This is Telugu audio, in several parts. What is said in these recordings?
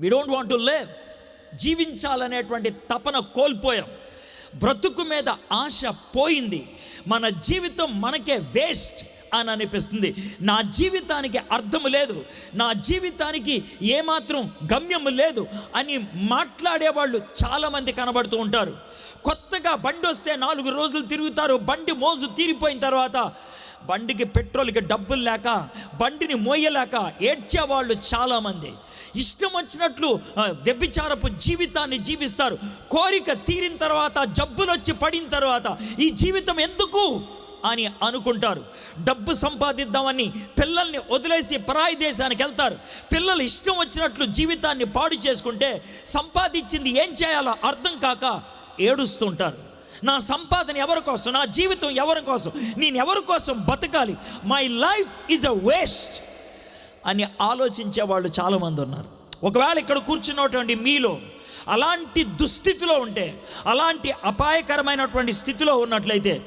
We don't want to live జీవించాలనేటువంటి తపన కోల్పోయాం. బ్రతుకు మీద ఆశ పోయింది. మన జీవితం మనకే వేస్ట్ అని అనిపిస్తుంది. నా జీవితానికి అర్థం లేదు. నా జీవితానికి ఏమాత్రం గమ్యము లేదు అని మాట్లాడేవాళ్ళు చాలామంది కనబడుతూ ఉంటారు. కొత్తగా బండి వస్తే నాలుగు రోజులు తిరుగుతారు. బండి మోజు తీరిపోయిన తర్వాత బండికి పెట్రోల్కి డబ్బులు లేక బండిని మోయలేక ఏడ్చేవాళ్ళు చాలామంది. ఇష్టం వచ్చినట్లు వ్యభిచారపు జీవితాన్ని జీవిస్తారు. కోరిక తీరిన తర్వాత జబ్బులు వచ్చి పడిన తర్వాత ఈ జీవితం ఎందుకు అని అనుకుంటారు. డబ్బు సంపాదిద్దామని పిల్లల్ని వదిలేసి పరాయి దేశానికి వెళ్తారు. పిల్లలు ఇష్టం వచ్చినట్లు జీవితాన్ని పాడు చేసుకుంటే సంపాదించింది ఏం చేయాలో అర్థం కాక ఏడుస్తుంటారు. నా సంపాదన ఎవరి కోసం? నా జీవితం ఎవరి కోసం? నేను ఎవరి కోసం బతకాలి? My life is a waste అని ఆలోచించే వాళ్ళు చాలామంది ఉన్నారు. ఒకవేళ ఇక్కడ కూర్చున్నటువంటి మీలో అలాంటి దుస్థితిలో ఉంటే అలాంటి అపాయకరమైనటువంటి స్థితిలో ఉన్నట్లయితే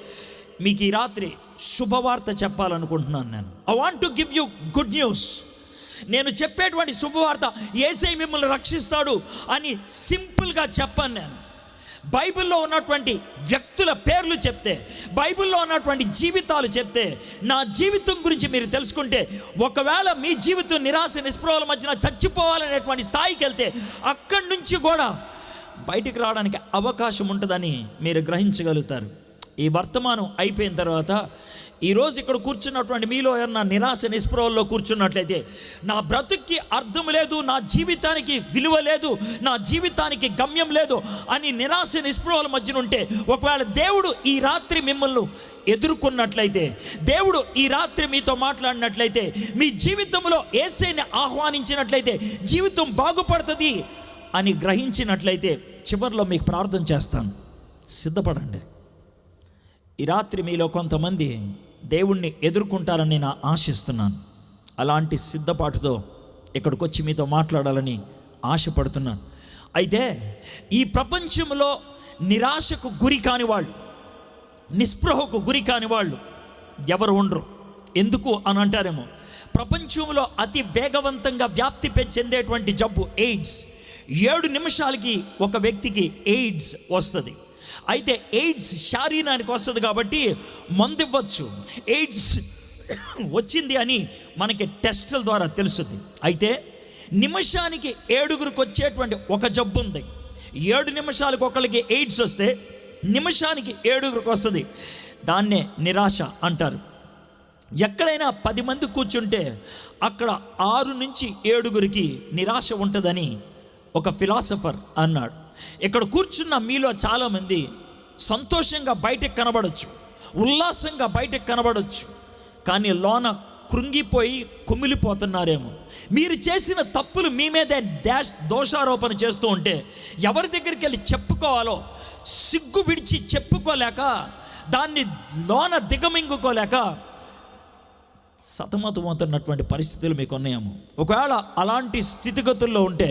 మీకు ఈ రాత్రి శుభవార్త చెప్పాలనుకుంటున్నాను నేను. I want to give you good news నేను చెప్పేటువంటి శుభవార్త ఏసై మిమ్మల్ని రక్షిస్తాడు అని సింపుల్గా చెప్పాను నేను. బైబిల్లో ఉన్నటువంటి వ్యక్తుల పేర్లు చెప్తే బైబిల్లో ఉన్నటువంటి జీవితాలు చెప్తే నా జీవితం గురించి మీరు తెలుసుకుంటే ఒకవేళ మీ జీవితం నిరాశ నిస్పృహల మధ్యన చచ్చిపోవాలనేటువంటి స్థాయికి వెళ్తే అక్కడి నుంచి కూడా బయటికి రావడానికి అవకాశం ఉంటుందని మీరు గ్రహించగలుగుతారు. ఈ వర్తమానం అయిపోయిన తర్వాత ఈరోజు ఇక్కడ కూర్చున్నటువంటి మీలో ఏమన్నా నిరాశ నిస్పృహల్లో కూర్చున్నట్లయితే నా బ్రతుక్కి అర్థం లేదు నా జీవితానికి విలువ లేదు నా జీవితానికి గమ్యం లేదు అని నిరాశ నిస్పృహల మధ్యన ఉంటే ఒకవేళ దేవుడు ఈ రాత్రి మిమ్మల్ని ఎదుర్కొన్నట్లయితే దేవుడు ఈ రాత్రి మీతో మాట్లాడినట్లయితే మీ జీవితంలో ఏసైని ఆహ్వానించినట్లయితే జీవితం బాగుపడుతుంది అని గ్రహించినట్లయితే చివరిలో మీకు ప్రార్థన చేస్తాను. సిద్ధపడండి. ఈ రాత్రి మీలో కొంతమంది దేవుణ్ణి ఎదుర్కొంటారని నేను ఆశిస్తున్నాను. అలాంటి సిద్ధపాటుతో ఇక్కడికి వచ్చి మీతో మాట్లాడాలని ఆశపడుతున్నాను. అయితే ఈ ప్రపంచంలో నిరాశకు గురి కాని వాళ్ళు నిస్పృహకు గురి కాని వాళ్ళు ఎవరు ఉండరు. ఎందుకు అని అంటారేమో ప్రపంచంలో అతి వేగవంతంగా వ్యాప్తి చెందేటువంటి జబ్బు ఎయిడ్స్. ఏడు నిమిషాలకి ఒక వ్యక్తికి ఎయిడ్స్ వస్తుంది. అయితే ఎయిడ్స్ శారీరానికి వస్తుంది కాబట్టి మందు ఇవ్వచ్చు ఎయిడ్స్ వచ్చింది అని మనకి టెస్టుల ద్వారా తెలుస్తుంది. అయితే నిమిషానికి ఏడుగురికి వచ్చేటువంటి ఒక జబ్బు ఉంది. ఏడు నిమిషాలకు ఒకరికి ఎయిడ్స్ వస్తే నిమిషానికి ఏడుగురికి వస్తుంది. దాన్నే నిరాశ అంటారు. ఎక్కడైనా పది మంది కూర్చుంటే అక్కడ ఆరు నుంచి ఏడుగురికి నిరాశ ఉంటుందని ఒక ఫిలాసఫర్ అన్నాడు. ఇక్కడ కూర్చున్న మీలో చాలామంది సంతోషంగా బయటకు కనబడచ్చు ఉల్లాసంగా బయటకు కనబడచ్చు కానీ లోన కృంగిపోయి కుమిలిపోతున్నారేమో. మీరు చేసిన తప్పులు మీ మీదే డాష్ దోషారోపణ చేస్తూ ఉంటే ఎవరి దగ్గరికి వెళ్ళి చెప్పుకోవాలో సిగ్గు విడిచి చెప్పుకోలేక దాన్ని లోన దిగమింగుకోలేక సతమతమవుతున్నటువంటి పరిస్థితులు మీకు ఉన్నాయేమో ఒకవేళ అలాంటి స్థితిగతుల్లో ఉంటే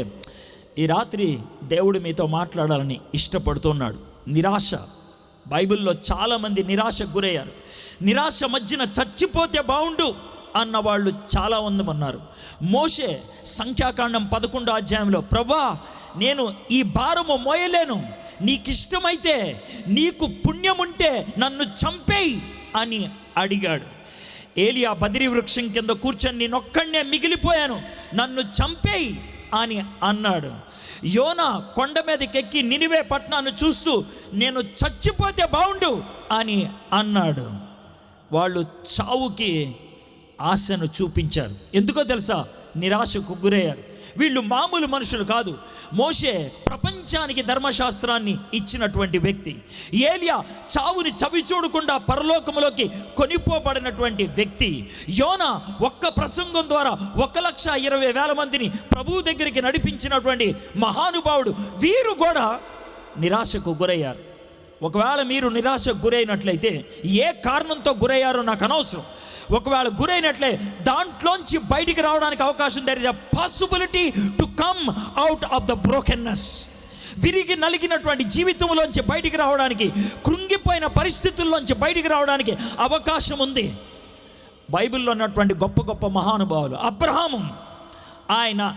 ఈ రాత్రి దేవుడు మీతో మాట్లాడాలని ఇష్టపడుతున్నాడు. నిరాశ. బైబిల్లో చాలామంది నిరాశకు గురయ్యారు. నిరాశ మధ్యన చచ్చిపోతే బాగుండు అన్న వాళ్ళు చాలా ఉన్నారు. మోషే సంఖ్యాకాండం పదకొండో అధ్యాయంలో ప్రభా నేను ఈ భారము మోయలేను. నీకు ఇష్టమైతే నీకు పుణ్యముంటే నన్ను చంపేయి అని అడిగాడు. ఏలియా బదిరి వృక్షం కింద కూర్చొని నేనొక్కడనే మిగిలిపోయాను. నన్ను చంపేయి. అని అన్నాడు. యోన కొండ మీదకి ఎక్కి నినివే పట్టణాన్ని చూస్తూ నేను చచ్చిపోతే బాగుండు అని అన్నాడు. వాళ్ళు చావుకి ఆశను చూపించారు. ఎందుకో తెలుసా? నిరాశకు గురయ్యారు. వీళ్ళు మామూలు మనుషులు కాదు. మోషే ప్రపంచానికి ధర్మశాస్త్రాన్ని ఇచ్చినటువంటి వ్యక్తి. ఏలియా చావుని చవి చూడకుండా పరలోకములోకి కొనిపోబడినటువంటి వ్యక్తి. యోన ఒక్క ప్రసంగం ద్వారా ఒక లక్ష ఇరవై వేల మందిని ప్రభువు దగ్గరికి నడిపించినటువంటి మహానుభావుడు. వీరు కూడా నిరాశకు గురయ్యారు. ఒకవేళ మీరు నిరాశకు గురైనట్లయితే ఏ కారణంతో గురయ్యారో నాకు అనవసరం. ఒకవేళ గురైనట్లే దాంట్లోంచి బయటికి రావడానికి అవకాశం there is a possibility to come out of the brokenness విరిగి నలిగినటువంటి జీవితంలోంచి బయటికి రావడానికి కృంగిపోయిన పరిస్థితుల్లోంచి బయటికి రావడానికి అవకాశం ఉంది. బైబిల్లో ఉన్నటువంటి గొప్ప గొప్ప మహానుభావులు. అబ్రహాము ఆయన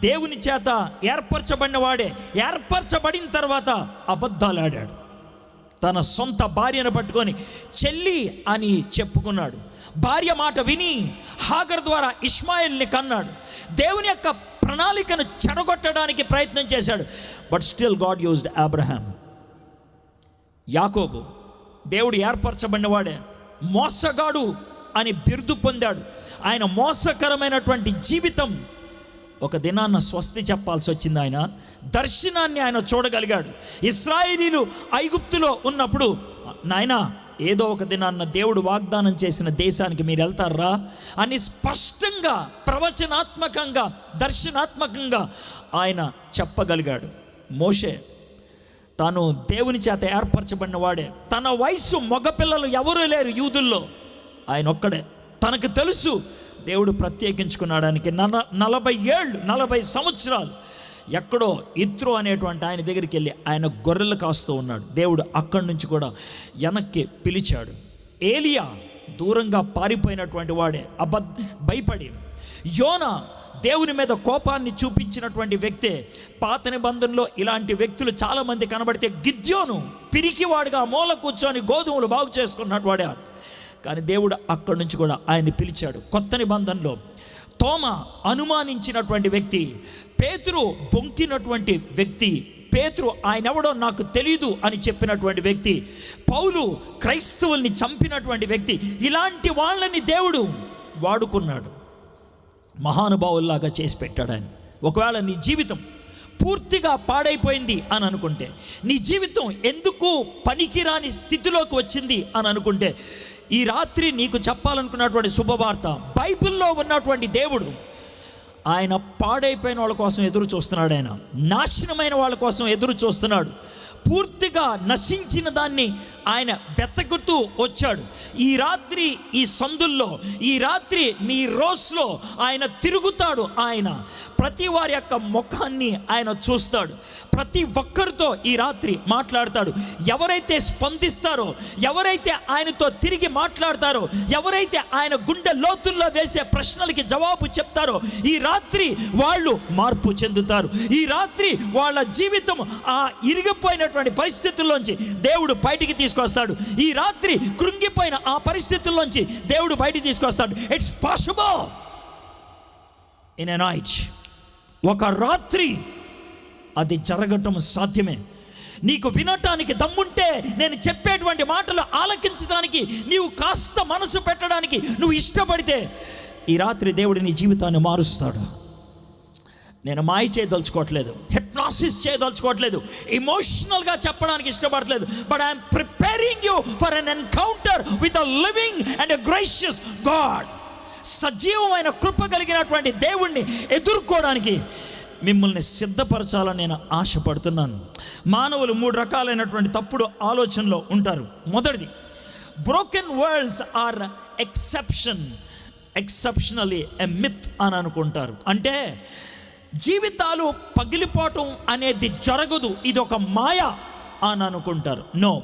దేవుని చేత ఏర్పరచబడిన వాడే. ఏర్పరచబడిన తర్వాత అబద్ధాలు ఆడాడు. తన సొంత భార్యను పట్టుకొని చెల్లి అని చెప్పుకున్నాడు. భార్య మాట విని హాగర్ ద్వారా ఇస్మాయిల్ని కన్నాడు. దేవుని యొక్క ప్రణాళికను చెడగొట్టడానికి ప్రయత్నం చేశాడు. But still God used Abraham యాకోబు దేవుడు ఏర్పరచబడినవాడే మోసగాడు అని బిరుదు పొందాడు. ఆయన మోసకరమైనటువంటి జీవితం ఒక దినాన్న స్వస్తి చెప్పాల్సి వచ్చింది ఆయన. దర్శనాన్ని ఆయన చూడగలిగాడు. ఇస్రాయిలీలు ఐగుప్తులో ఉన్నప్పుడు నాయన ఏదో ఒక దినాన్న దేవుడు వాగ్దానం చేసిన దేశానికి మీరు వెళ్తారా? అని స్పష్టంగా ప్రవచనాత్మకంగా దర్శనాత్మకంగా ఆయన చెప్పగలిగాడు. మోషే తాను దేవుని చేత ఏర్పరచబడిన వాడే. తన వయసు మగపిల్లలు ఎవరూ లేరు యూదుల్లో. ఆయన ఒక్కడే. తనకు తెలుసు దేవుడు ప్రత్యేకించుకున్నాడానికి నల నలభై ఏళ్ళు నలభై సంవత్సరాలు ఎక్కడో ఇత్రో అనేటువంటి ఆయన దగ్గరికి వెళ్ళి ఆయన గొర్రెలు కాస్తూ ఉన్నాడు. దేవుడు అక్కడి నుంచి కూడా వెనక్కి పిలిచాడు. ఏలియా దూరంగా పారిపోయినటువంటి వాడే అబద్ భయపడి. యోన దేవుని మీద కోపాన్ని చూపించినటువంటి వ్యక్తే పాత నిబంధనలో ఇలాంటి వ్యక్తులు చాలామంది కనబడితే గిద్యోను పిరికివాడుగా మూల కూర్చొని గోధుమలు బాగు చేసుకున్నట్టు వాడారు కానీ దేవుడు అక్కడి నుంచి కూడా ఆయన్ని పిలిచాడు. కొత్త నిబంధనలో తోమ అనుమానించినటువంటి వ్యక్తి పేతురు బొంకినటువంటి వ్యక్తి. పేతురు ఆయన ఎవడో నాకు తెలీదు అని చెప్పినటువంటి వ్యక్తి. పౌలు క్రైస్తవుల్ని చంపినటువంటి వ్యక్తి. ఇలాంటి వాళ్ళని దేవుడు వాడుకున్నాడు. మహానుభావుల్లాగా చేసి పెట్టాడు ఆయన. ఒకవేళ నీ జీవితం పూర్తిగా పాడైపోయింది అని అనుకుంటే నీ జీవితం ఎందుకు పనికిరాని స్థితిలోకి వచ్చింది అని అనుకుంటే ఈ రాత్రి నీకు చెప్పాలనుకున్నటువంటి శుభవార్త బైబిల్లో ఉన్నటువంటి దేవుడు ఆయన పాడైపోయిన వాళ్ళ కోసం ఎదురు చూస్తున్నాడు ఆయన. నాశనమైన వాళ్ళ కోసం ఎదురు చూస్తున్నాడు. పూర్తిగా నశించిన దాన్ని ఆయన వెతకుతూ వచ్చాడు. ఈ రాత్రి ఈ సందుల్లో ఈ రాత్రి మీ రోస్లో ఆయన తిరుగుతాడు ఆయన. ప్రతి వారి యొక్క ముఖాన్ని ఆయన చూస్తాడు. ప్రతి ఒక్కరితో ఈ రాత్రి మాట్లాడతాడు. ఎవరైతే స్పందిస్తారో ఎవరైతే ఆయనతో తిరిగి మాట్లాడతారో ఎవరైతే ఆయన గుండె లోతుల్లో వేసే ప్రశ్నలకి జవాబు చెప్తారో ఈ రాత్రి వాళ్ళు మార్పు చెందుతారు. ఈ రాత్రి వాళ్ళ జీవితం ఆ ఇరిగిపోయినటువంటి పరిస్థితుల్లోంచి దేవుడు బయటికి తీసుకొస్తాడు. ఈ రాత్రి కృంగిపోయిన ఆ పరిస్థితుల్లోంచి దేవుడు బయటికి తీసుకొస్తాడు. It's possible in a night ఒక రాత్రి అది జరగటం సాధ్యమే. నీకు వినటానికి దమ్ముంటే నేను చెప్పేటువంటి మాటలు ఆలకించడానికి నీవు కాస్త మనసు పెట్టడానికి నువ్వు ఇష్టపడితే ఈ రాత్రి దేవుడు నీ జీవితాన్ని మారుస్తాడు. నేను మాయ చేయదలుచుకోవట్లేదు. హిప్నాసిస్ చేయదలుచుకోవట్లేదు. ఇమోషనల్గా చెప్పడానికి ఇష్టపడట్లేదు. But I'm preparing you for an encounter with a living and a gracious God సజీవమైన కృప కలిగినటువంటి దేవుణ్ణి ఎదుర్కోవడానికి మిమ్మల్ని సిద్ధపరచాలని నేను ఆశపడుతున్నాను. మానవులు మూడు రకాలైనటువంటి తప్పుడు ఆలోచనలో ఉంటారు. మొదటిది broken worlds are exception exceptionally a myth అని అనుకుంటారు. అంటే జీవితాలు పగిలిపోవటం అనేది జరగదు. ఇది ఒక మాయ అని అనుకుంటారు. నో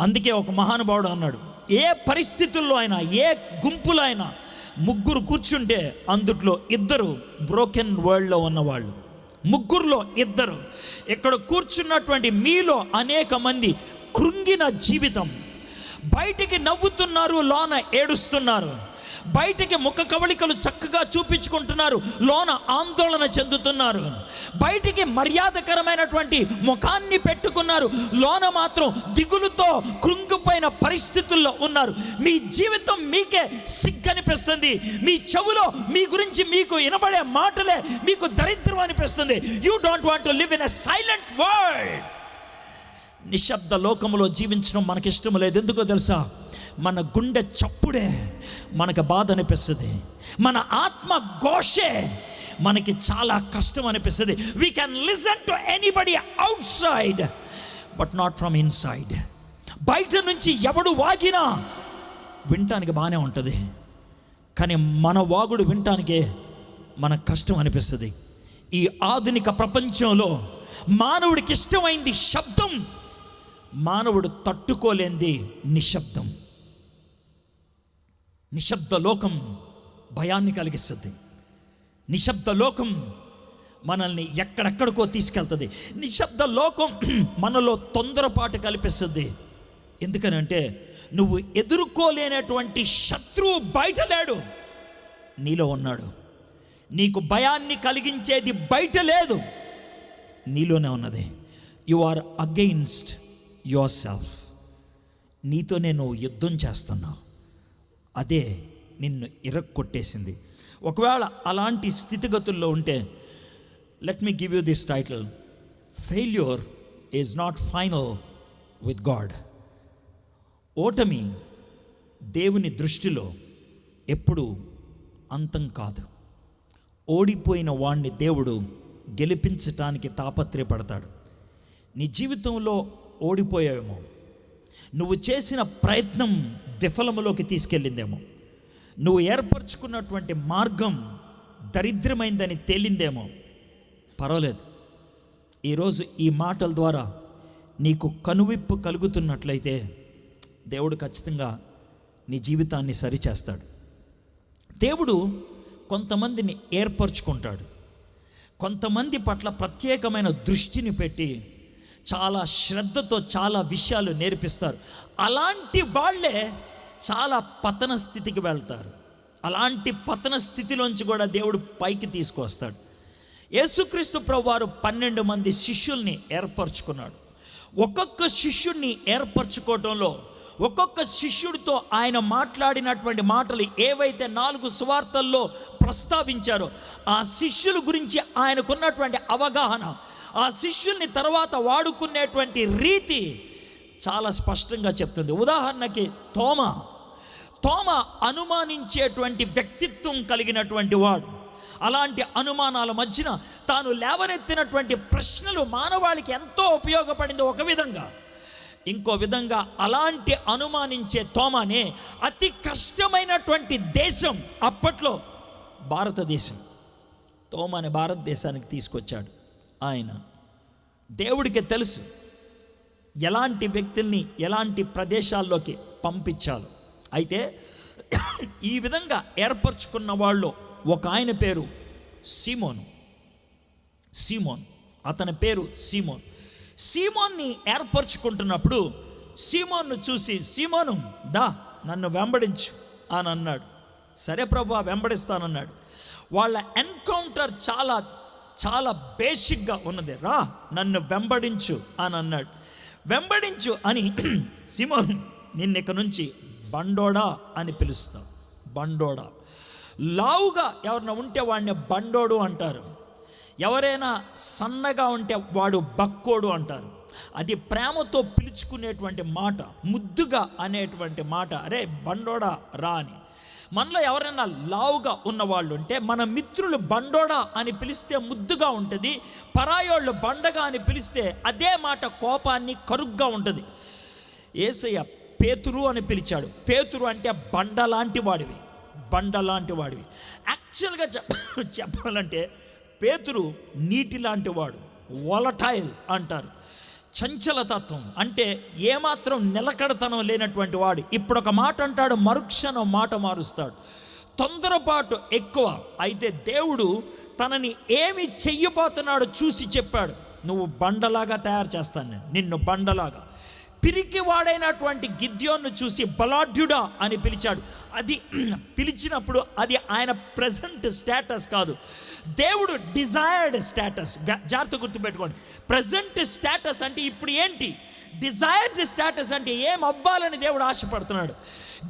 అందుకే ఒక మహానుభావుడు అన్నాడు ఏ పరిస్థితుల్లో అయినా ఏ గుంపులో అయినా ముగ్గురు కూర్చుంటే అందుట్లో ఇద్దరు బ్రోకెన్ వరల్డ్లో ఉన్నవాళ్ళు. ముగ్గురులో ఇద్దరు. ఇక్కడ కూర్చున్నటువంటి మీలో అనేక మంది కృంగిన జీవితం. బయటికి నవ్వుతున్నారు లోన ఏడుస్తున్నారు. బయటికి ముఖ కవళికలు చక్కగా చూపించుకుంటున్నారు లోన ఆందోళన చెందుతున్నారు. బయటికి మర్యాదకరమైనటువంటి ముఖాన్ని పెట్టుకున్నారు లోన మాత్రం దిగులుతో కృంగిపోయిన పరిస్థితుల్లో ఉన్నారు. మీ జీవితం మీకే సిగ్గనిపిస్తుంది. మీ చెవులో మీ గురించి మీకు వినబడే మాటలే మీకు దరిద్రం అనిపిస్తుంది. You don't want to live in a silent world నిశ్శబ్ద లోకంలో జీవించడం మనకి ఇష్టం లేదు. ఎందుకో తెలుసా? మన గుండె చప్పుడే మనకు బాధ అనిపిస్తుంది. మన ఆత్మ ఘోషే మనకి చాలా కష్టం అనిపిస్తుంది. We can listen to anybody outside but not from inside బయట నుంచి ఎవడు వాగినా వినటానికి బాగానే ఉంటుంది. కానీ మన వాగుడు వినటానికే మనకు కష్టం అనిపిస్తుంది. ఈ ఆధునిక ప్రపంచంలో మానవుడికి ఇష్టమైంది శబ్దం మానవుడు తట్టుకోలేంది నిశ్శబ్దం. నిశ్శబ్ద లోకం భయాన్ని కలిగిస్తుంది. నిశ్శబ్ద లోకం మనల్ని ఎక్కడెక్కడికో తీసుకెళ్తుంది. నిశ్శబ్ద లోకం మనలో తొందరపాటు కల్పిస్తుంది. ఎందుకనంటే నువ్వు ఎదుర్కోలేనటువంటి శత్రువు బయట లేడు నీలో ఉన్నాడు. నీకు భయాన్ని కలిగించేది బయట లేదు. నీలోనే ఉన్నది. You are against yourself నీతోనే నువ్వు యుద్ధం చేస్తున్నావు. అదే నిన్ను ఇరక్కొట్టేసింది. ఒకవేళ అలాంటి స్థితిగతుల్లో ఉంటే let me give you this title failure is not final with God ఓటమి దేవుని దృష్టిలో ఎప్పుడు అంతం కాదు. ఓడిపోయిన వాణ్ణి దేవుడు గెలిపించటానికి తాపత్రయపడతాడు. నీ జీవితంలో ఓడిపోయావేమో? నువ్వు చేసిన ప్రయత్నం విఫలములోకి తీసుకెళ్ళిందేమో. నువ్వు ఏర్పరచుకున్నటువంటి మార్గం దరిద్రమైందని తేలిందేమో. పర్వాలేదు. ఈరోజు ఈ మాటల ద్వారా నీకు కనువిప్పు కలుగుతున్నట్లయితే దేవుడు ఖచ్చితంగా నీ జీవితాన్ని సరిచేస్తాడు. దేవుడు కొంతమందిని ఏర్పరచుకుంటాడు. కొంతమంది పట్ల ప్రత్యేకమైన దృష్టిని పెట్టి చాలా శ్రద్ధతో చాలా విషయాలు నేర్పిస్తారు. అలాంటి వాళ్ళే చాలా పతన స్థితికి వెళ్తారు. అలాంటి పతన స్థితిలోంచి కూడా దేవుడు పైకి తీసుకొస్తాడు. యేసుక్రీస్తు ప్రభువారు పన్నెండు మంది శిష్యుల్ని ఏర్పరచుకున్నాడు. ఒక్కొక్క శిష్యుడిని ఏర్పరచుకోవటంలో ఒక్కొక్క శిష్యుడితో ఆయన మాట్లాడినటువంటి మాటలు ఏవైతే నాలుగు సువార్తల్లో ప్రస్తావించారో ఆ శిష్యుల గురించి ఆయనకున్నటువంటి అవగాహన ఆ శిష్యుల్ని తర్వాత వాడుకునేటువంటి రీతి చాలా స్పష్టంగా చెప్తుంది. ఉదాహరణకి తోమ. తోమ అనుమానించేటువంటి వ్యక్తిత్వం కలిగినటువంటి వాడు. అలాంటి అనుమానాల మధ్యన తాను లేవనెత్తినటువంటి ప్రశ్నలు మానవాళికి ఎంతో ఉపయోగపడింది ఒక విధంగా. ఇంకో విధంగా అలాంటి అనుమానించే తోమనే అతి కష్టమైనటువంటి దేశం అప్పట్లో భారతదేశం. తోమని భారతదేశానికి తీసుకొచ్చాడు. ఆయన. దేవుడికి తెలుసు ఎలాంటి వ్యక్తుల్ని ఎలాంటి ప్రదేశాల్లోకి పంపించాలి. అయితే ఈ విధంగా ఏర్పరచుకున్న వాళ్ళు ఒక ఆయన పేరు సీమోను. సీమోన్. అతని పేరు సీమోన్. సీమోన్ని ఏర్పరచుకుంటున్నప్పుడు సీమోన్ను చూసి సీమోను దా నన్ను వెంబడించు అని అన్నాడు. సరే ప్రభా వెంబడిస్తానన్నాడు. వాళ్ళ ఎన్కౌంటర్ చాలా చాలా బేసిక్గా ఉన్నది. రా నన్ను వెంబడించు అని అన్నాడు. వెంబడించు అని సిమోన్ నిన్న ఇక నుంచి బండోడా అని పిలుస్తాం. బండోడా. లావుగా ఎవరైనా ఉంటే వాడిని బండోడు అంటారు. ఎవరైనా సన్నగా ఉంటే వాడు బక్కోడు అంటారు. అది ప్రేమతో పిలుచుకునేటువంటి మాట ముద్దుగా అనేటువంటి మాట. అరే బండోడా రా అని. మనలో ఎవరైనా లావుగా ఉన్నవాళ్ళు ఉంటే మన మిత్రులు బండోడా అని పిలిస్తే ముద్దుగా ఉంటుంది పరాయోళ్ళు బండగా అని పిలిస్తే అదే మాట కోపాన్ని కరుగ్గా ఉంటుంది. ఏసయ్య పేతురు అని పిలిచాడు. పేతురు అంటే బండ లాంటి వాడివి బండ లాంటి వాడివి. యాక్చువల్గా చెప్ప చెప్పాలంటే పేతురు నీటి లాంటి వాడు వలటైల్ అంటారు. చంచలతత్వం. అంటే ఏమాత్రం నిలకడతనం లేనటువంటి వాడు. ఇప్పుడు ఒక మాట అంటాడు మరుక్షణం మాట మారుస్తాడు. తొందరపాటు ఎక్కువ. అయితే దేవుడు తనని ఏమి చెయ్యబోతున్నాడో చూసి చెప్పాడు. నువ్వు బండలాగా తయారు చేస్తాను నేను. నిన్ను బండలాగా. పిరికి వాడైనటువంటి గిద్యోన్ను చూసి బలాఢ్యుడా అని పిలిచాడు. అది పిలిచినప్పుడు అది ఆయన ప్రజెంట్ స్టేటస్ కాదు. దేవుడు డిజైర్డ్ స్టేటస్. జాగ్రత్త గుర్తుపెట్టుకోండి. ప్రజెంట్ స్టేటస్ అంటే ఇప్పుడు ఏంటి? డిజైర్డ్ స్టేటస్ అంటే ఏం అవ్వాలని దేవుడు ఆశపడుతున్నాడు.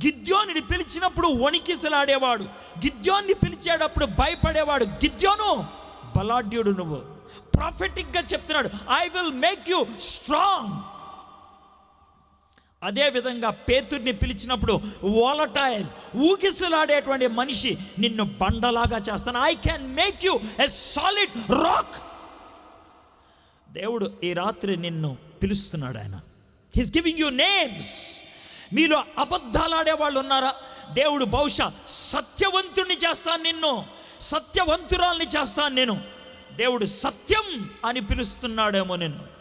గిద్యోని పిలిచినప్పుడు వణికిసలాడేవాడు. గిద్యోన్ని పిలిచేటప్పుడు భయపడేవాడు. గిద్యోను బలాఢ్యుడు నువ్వు. ప్రాఫిటిక్గా చెప్తున్నాడు I will make you strong అదేవిధంగా పేతుర్ని పిలిచినప్పుడు ఓలటైల్ ఊగిసలాడేటువంటి మనిషి నిన్ను బండలాగా చేస్తాను. I can make you a solid rock దేవుడు ఈ రాత్రి నిన్ను పిలుస్తున్నాడు ఆయన. హిస్ గివింగ్ యూ నేమ్స్ మీలో అబద్ధాలాడే వాళ్ళు ఉన్నారా? దేవుడు బహుశా సత్యవంతుణ్ణి చేస్తాను నిన్ను. సత్యవంతురాల్ని చేస్తాను నేను. దేవుడు సత్యం అని పిలుస్తున్నాడేమో నిన్ను.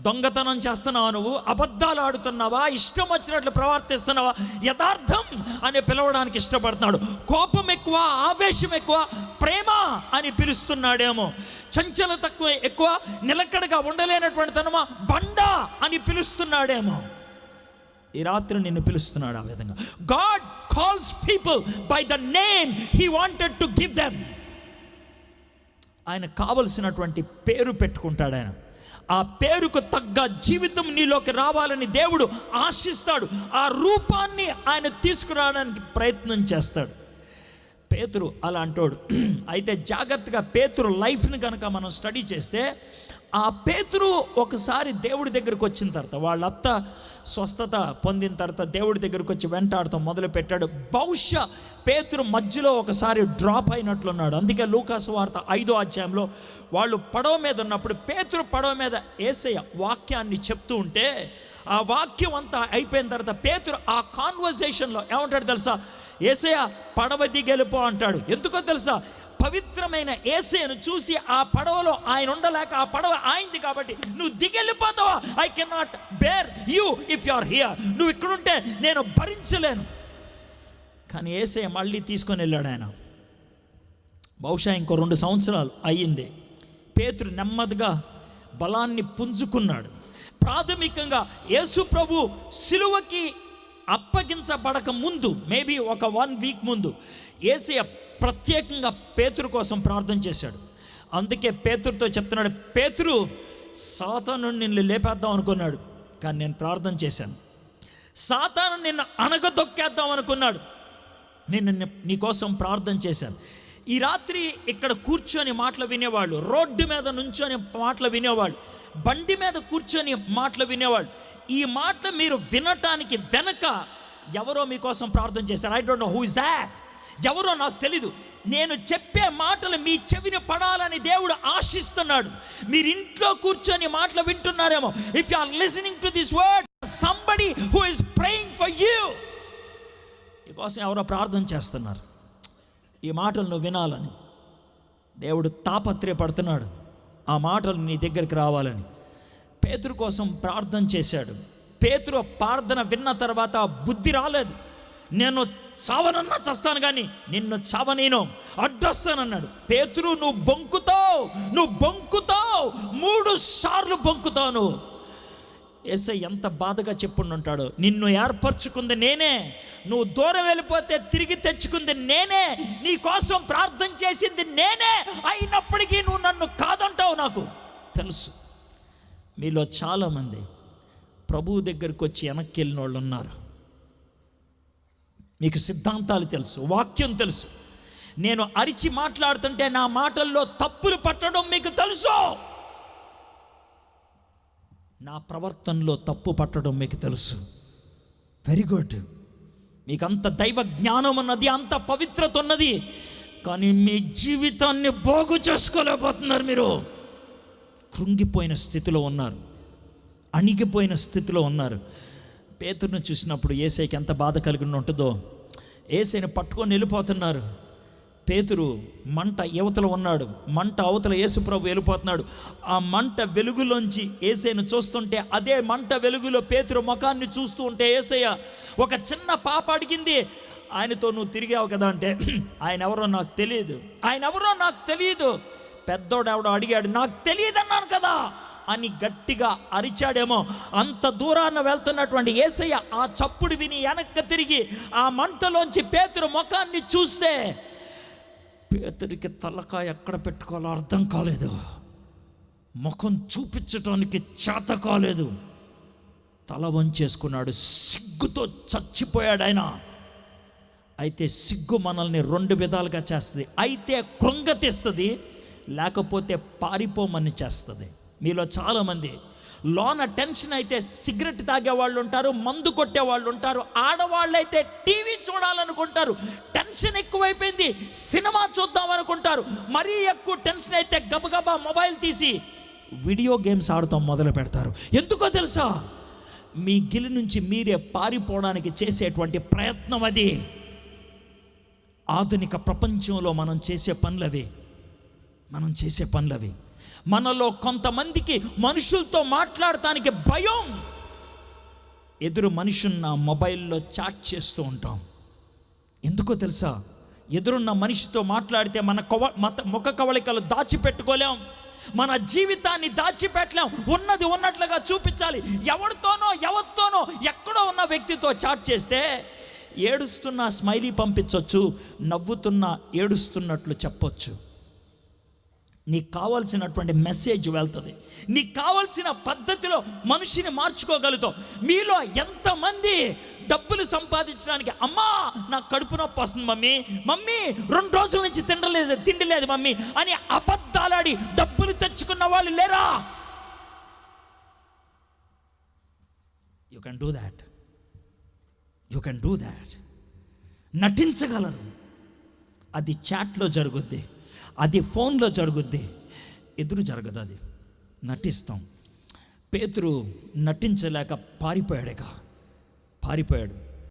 దొంగతనం చేస్తున్నావా నువ్వు? అబద్ధాలు ఆడుతున్నావా? ఇష్టం వచ్చినట్లు ప్రవర్తిస్తున్నావా? యథార్థం అని పిలవడానికి ఇష్టపడుతున్నాడు. కోపం ఎక్కువ ఆవేశం ఎక్కువ ప్రేమ అని పిలుస్తున్నాడేమో. చంచల తక్కువ ఎక్కువ నిలకడగా ఉండలేనటువంటి తనమా? బండ అని పిలుస్తున్నాడేమో. ఈ రాత్రి నిన్ను పిలుస్తున్నాడు ఆ విధంగా. God calls people by the name he wanted to give them ఆయన కావలసినటువంటి పేరు పెట్టుకుంటాడు ఆయన. ఆ పేరుకు తగ్గ జీవితం నీలోకి రావాలని దేవుడు ఆశిస్తాడు. ఆ రూపాన్ని ఆయన తీసుకురావడానికి ప్రయత్నం చేస్తాడు. పేతురు అలా అంటాడు అయితే జాగ్రత్తగా పేతురు లైఫ్ని కనుక మనం స్టడీ చేస్తే ఆ పేతురు ఒకసారి దేవుడి దగ్గరికి వచ్చిన తర్వాత వాళ్ళత్త స్వస్థత పొందిన తర్వాత దేవుడి దగ్గరికి వచ్చి వెంటాడటం మొదలు పెట్టాడు బహుశా పేతురు మధ్యలో ఒకసారి డ్రాప్ అయినట్లున్నాడు. అందుకే లూకాసు వార్త ఐదో అధ్యాయంలో వాళ్ళు పడవ మీద ఉన్నప్పుడు పేతురు పడవ మీద ఏసయ్య వాక్యాన్ని చెప్తూ ఉంటే ఆ వాక్యం అంతా అయిపోయిన తర్వాత పేతురు ఆ కాన్వర్జేషన్లో ఏమంటాడు తెలుసా? ఏసయ్య పడవ దిగెలిపో అంటాడు. ఎందుకో తెలుసా? పవిత్రమైన ఏసయ్యను చూసి ఆ పడవలో ఆయన ఉండలేక ఆ పడవ ఆయింది కాబట్టి నువ్వు దిగెళ్ళిపోతావా? I cannot bear you if you are here నువ్వు ఇక్కడుంటే నేను భరించలేను. కానీ ఏసే మళ్ళీ తీసుకొని వెళ్ళాడు ఆయన. బహుశా ఇంకో రెండు సంవత్సరాలు అయ్యింది. పేతురు నెమ్మదిగా బలాన్ని పుంజుకున్నాడు. ప్రాథమికంగా యేసు ప్రభు సిలువకి అప్పగించబడక ముందు మేబీ ఒక వన్ వీక్ ముందు ఏసీ ప్రత్యేకంగా పేతురు కోసం ప్రార్థన చేశాడు. అందుకే పేతురుతో చెప్తున్నాడు పేతురు సాతాను నిన్ను లేపేద్దాం అనుకున్నాడు కానీ నేను ప్రార్థన చేశాను. సాతాను నిన్ను అనగదొక్కేద్దాం అనుకున్నాడు. నేను నీకోసం ప్రార్థన చేశాను ఈ రాత్రి ఇక్కడ కూర్చొని మాటలు వినేవాళ్ళు రోడ్డు మీద నుంచొని మాటలు వినేవాళ్ళు బండి మీద కూర్చొని మాటలు వినేవాళ్ళు. ఈ మాటలు మీరు వినటానికి వెనక ఎవరో మీకోసం ప్రార్థన చేశారు? I don't know who is that ఎవరో నాకు తెలీదు. నేను చెప్పే మాటలు మీ చెవిని పడాలని దేవుడు ఆశిస్తున్నాడు. మీరు ఇంట్లో కూర్చొని మాటలు వింటున్నారేమో. If you are listening to this word somebody who is praying for you కోసం ఎవరో ప్రార్థన చేస్తున్నారు. ఈ మాటలు నువ్వు వినాలని. దేవుడు తాపత్రయపడుతున్నాడు. ఆ మాటలు నీ దగ్గరికి రావాలని. పేతురు కోసం ప్రార్థన చేశాడు. పేతురు ప్రార్థన విన్న తర్వాత బుద్ధి రాలేదు. నేను చావనన్నా చస్తాను కానీ నిన్ను చావనేను. అడ్డొస్తానన్నాడు. పేతురు నువ్వు బొంకుతావు. నువ్వు బొంకుతావు. మూడు సార్లు బొంకుతావు నువ్వు. ఏసై ఎంత బాధగా చెప్పుండుంటాడో నిన్ను ఏర్పరచుకుంది నేనే. నువ్వు దూరం వెళ్ళిపోతే తిరిగి తెచ్చుకుంది నేనే. నీ కోసం ప్రార్థన చేసింది నేనే. అయినప్పటికీ నువ్వు నన్ను కాదంటావు నాకు. తెలుసు. మీలో చాలామంది ప్రభువు దగ్గరికి వచ్చి వెనక్కి వెళ్ళిన వాళ్ళు ఉన్నారు. మీకు సిద్ధాంతాలు తెలుసు వాక్యం తెలుసు. నేను అరిచి మాట్లాడుతుంటే నా మాటల్లో తప్పులు పట్టడం మీకు తెలుసు. నా ప్రవర్తనలో తప్పు పట్టడం మీకు తెలుసు. వెరీ గుడ్ మీకు అంత దైవ జ్ఞానం ఉన్నది అంత పవిత్రత ఉన్నది కానీ మీ జీవితాన్ని బాగు చేసుకోలేకపోతున్నారు మీరు. కృంగిపోయిన స్థితిలో ఉన్నారు అణిగిపోయిన స్థితిలో ఉన్నారు. పేతుడిని చూసినప్పుడు ఏసైకి ఎంత బాధ కలిగి ఉంటుందో ఏసైని పట్టుకొని వెళ్ళిపోతున్నారు. పేతురు మంట యువతల ఉన్నాడు. మంట అవతల యేసుప్రభు వెళ్ళిపోతున్నాడు. ఆ మంట వెలుగులోంచి ఏసైను చూస్తుంటే అదే మంట వెలుగులో పేతురు ముఖాన్ని చూస్తూ ఉంటే ఏసయ్య ఒక చిన్న పాప అడిగింది ఆయనతో నువ్వు తిరిగావు కదా అంటే ఆయన ఎవరో నాకు తెలియదు. ఆయన ఎవరో నాకు తెలియదు. పెద్దోడు ఎవడో అడిగాడు నాకు తెలియదు అన్నాను కదా అని గట్టిగా అరిచాడేమో. అంత దూరాన వెళ్తున్నటువంటి ఏసయ్య ఆ చప్పుడు విని వెనక్కి తిరిగి ఆ మంటలోంచి పేతురు ముఖాన్ని చూస్తే పేదరికి తలకాయ ఎక్కడ పెట్టుకోవాలో అర్థం కాలేదు. ముఖం చూపించటానికి చేత కాలేదు. తల వంచేసుకున్నాడు. సిగ్గుతో చచ్చిపోయాడు ఆయన. అయితే సిగ్గు మనల్ని రెండు విధాలుగా చేస్తుంది. అయితే కృంగతిస్తుంది లేకపోతే పారిపోమని చేస్తుంది. మీలో చాలామంది లోన టెన్షన్ అయితే సిగరెట్ తాగే వాళ్ళు ఉంటారు మందు కొట్టే వాళ్ళు ఉంటారు ఆడవాళ్ళైతే టీవీ చూడాలనుకుంటారు టెన్షన్ ఎక్కువైపోయింది సినిమా చూద్దాం అనుకుంటారు మరీ ఎక్కువ టెన్షన్ అయితే గబగబా మొబైల్ తీసి వీడియో గేమ్స్ ఆడతాం మొదలు పెడతారు. ఎందుకో తెలుసా? మీ గిలి నుంచి మీరే పారిపోవడానికి చేసేటువంటి ప్రయత్నం అది. ఆధునిక ప్రపంచంలో మనం చేసే పనులవి మనం చేసే పనులవి. మనలో కొంతమందికి మనుషులతో మాట్లాడటానికి భయం. ఎదురు మనుషున్న మొబైల్లో చాట్ చేస్తూ ఉంటాం. ఎందుకో తెలుసా? ఎదురున్న మనిషితో మాట్లాడితే మన కవ మత ముఖ కవళికలు దాచిపెట్టుకోలేం. మన జీవితాన్ని దాచిపెట్టలేం. ఉన్నది ఉన్నట్లుగా చూపించాలి. ఎవరితోనో ఎవరితోనో ఎక్కడో ఉన్న వ్యక్తితో చాట్ చేస్తే ఏడుస్తున్న స్మైలీ పంపించవచ్చు నవ్వుతున్న ఏడుస్తున్నట్లు చెప్పొచ్చు. నీకు కావాల్సినటువంటి మెసేజ్ వెళ్తుంది. నీకు కావాల్సిన పద్ధతిలో మనిషిని మార్చుకోగలుగుతావు. మీలో ఎంతమంది డబ్బులు సంపాదించడానికి అమ్మా నా కడుపు నొప్పి వస్తుంది మమ్మీ మమ్మీ రెండు రోజుల నుంచి తినలేదు తిండి లేదు మమ్మీ అని అబద్ధాలాడి డబ్బులు తెచ్చుకున్న వాళ్ళు లేరా? You can do that you can do that నటించగలరు. అది చాట్లో జరుగుద్ది. అది ఫోన్లో జరుగుద్ది. ఎదురు జరగదు అది. నటిస్తాం. పేతురు నటించలేక పారిపోయాడుగా పారిపోయాడు.